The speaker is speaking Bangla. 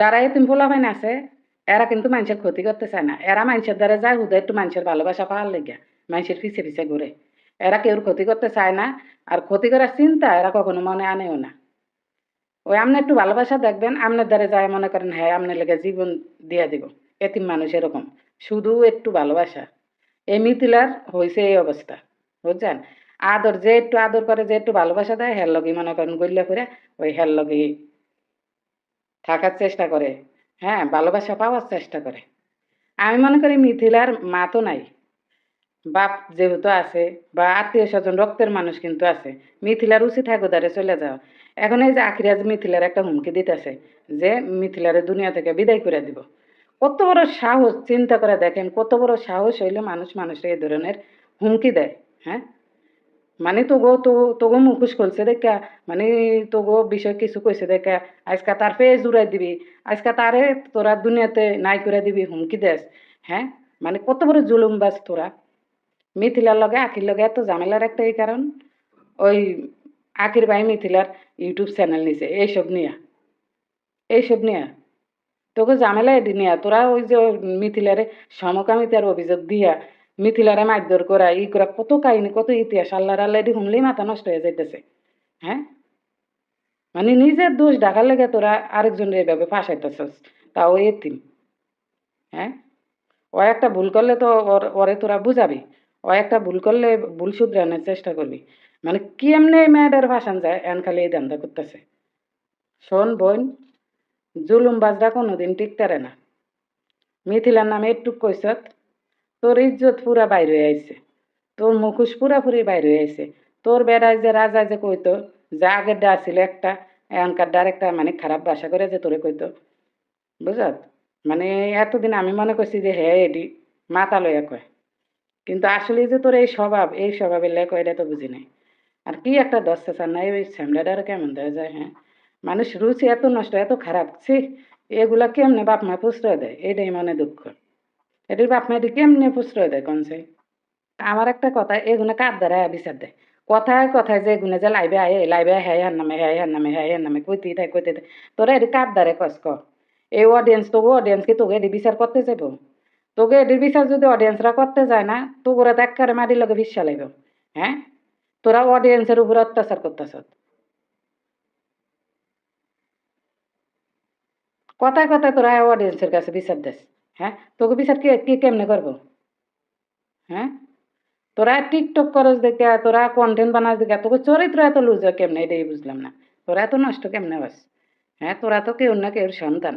যারা এতিম পোলাপাইন আছে, এরা কিন্তু মানুষের ক্ষতি করতে চায় না। এরা মানুষের দ্বারা যায়, হুদা একটু মানুষের ভালোবাসা পাওয়ার লেগে মানুষের পিছে পিছে ঘুরে। এরা কেউ ক্ষতি করতে চায় না, আর ক্ষতি করার চিন্তা এরা কখনো মনে আনেও না। ওই আপনি একটু ভালোবাসা দেখবেন আপনার দ্বারা যায় মনে করেন হ্যাঁ আপনার লেগে জীবন দিয়ে দিব। এতিম মানুষ এরকম, শুধু একটু ভালোবাসা। এই মিথিলার হয়েছে এই অবস্থা, বুঝছেন? আদর যে একটু আদর করে, যে একটু ভালোবাসা দেয়, হের লগে মনে করেন গল্লা করে ওই হের লগে থাকার চেষ্টা করে। হ্যাঁ ভালোবাসা পাওয়ার চেষ্টা করে। আমি মনে করি মিথিলার মা তো নাই। বাপ যেহেতু আছে বা আত্মীয় স্বজন রক্তের মানুষ কিন্তু আছে, মিথিলার উচিত থাকুদারে চলে যাও এখন এই যে আখিরাজ মিথিলার একটা হুমকি দিতেছে যে মিথিলারে দুনিয়া থেকে বিদায় করে দিব। কত বড় সাহস, চিন্তা করে দেখেন কত বড় সাহস হইলে মানুষ মানুষের এই ধরনের হুমকি দেয় হ্যাঁ? মানে তোগো তো তোগো মুখোশ খুলছে দেখা মানে তোগো বিষয় কিছু কইছে দেখা, আজকা তার ফেস উড়াই দিবি, আজকা তারে তোরা দুনিয়াতে নাই করে দিবি হুমকি দেস হ্যাঁ? মানে কত বড় জুলুমবাজ তোরা। মিথিলার লগে আখির লগে এত ঝামেলার একটা এই কারণ, ওই আখির ভাই মিথিলার ইউটিউব চ্যানেল নিছে, এইসব নিয়া। এইসব নিয়া। তোকে ঝামেলা এটি নিয়া, তোরা ওই যে মিথিলারে সমকামিতার অভিযোগ দিয়া মিথিলারে মারধর করা, ই করা, কত কাহিনী, কত ইতিহাস, আল্লাহর আল্লাহ এটি শুনলেই মাথা নষ্ট হয়ে যাইতেছে। হ্যাঁ? মানে নিজের দোষ ঢাকার লেগে তোরা আরেকজনের এভাবে ফাঁসাইতেছস, তাও এতিম। হ্যাঁ? ও একটা ভুল করলে তো ওর, ওরে তোরা বুঝাবি। ও একটা ভুল করলে ভুল শুধরানোর চেষ্টা করবি। মানে কি এমনি মেয়েদের ভাসান যায়, এন খালি এই ধান্দা করতেছে। শোন বোন জুলুম বাজরা কোনোদিন টিকতারে না। মিথিলার নামে একটু কইসত তোর ইজ্জত পুরা বাইর আইছে। তোর মুখোশ পুরাপুরি বাইর হয়ে আইছে। তোর বেড়ায় যে রাজা যে কইতো, যে আগের ডা ছিল একটা, এখনকার ডার একটা মানে খারাপ ভাষা করে যে তোরে কইতো। বুঝত মানে এতদিন আমি মনে করছি যে হ্যাঁ এডি, মাথা লইয়া কয়। কিন্তু আসলে যে তোর এই স্বভাব, এই স্বভাবের লেখ এটা তো বুঝি নাই। আর কি একটা দশটা চার নাই ওই স্যামডাডারও কেমন দেওয়া যায় হ্যাঁ? মানুষ রুচি এত নষ্ট, এত খারাপ, ছি, এগুলা কেমনে বাপ মা প্রশ্রয় দেয়? এটাই মনে দুঃখ। এটির বাপ মা এটি কেমনে প্রশ্রয় দেয় কনসে আমার একটা কথা এগুলো কার দ্বারা বিচার দেয়? কথায় কথায় যে এগুলো যে লাইবে আয়, লাইবে হ্যাঁ হার নামে হ্যাঁ হার নামে হ্যাঁ হার নামে, কইতেই থাকে কইতে থাকে। তোরা এটি কার দ্বারে কস ক এই অডিয়েন্স তোকে অডিয়েন্স কি তোকে এটি বিচার করতে যাব তোকে এটির বিচার যদি অডিয়েন্সরা করতে যায় না তো ওরা তো একবারে মাটির লগে বিশ্বাস লাগবে হ্যাঁ? তোরা অডিয়েন্সের উপর অত্যাচার করতেছ। কথায় কথায় তোরা অডিয়েন্সের কাছে বিচার দেস। হ্যাঁ? তোকে বিচার কে কে কেমনে করব? হ্যাঁ? তোরা টিকটক করস দেখে, তোরা কন্টেন্ট বানাস দেখে, তোকে চরিত্র এত লুজ কেমনে? এটাই বুঝলাম না। তোরা এত নষ্ট কেমনে বাস হ্যাঁ? তোরা তো কেউ না কেউ সন্তান।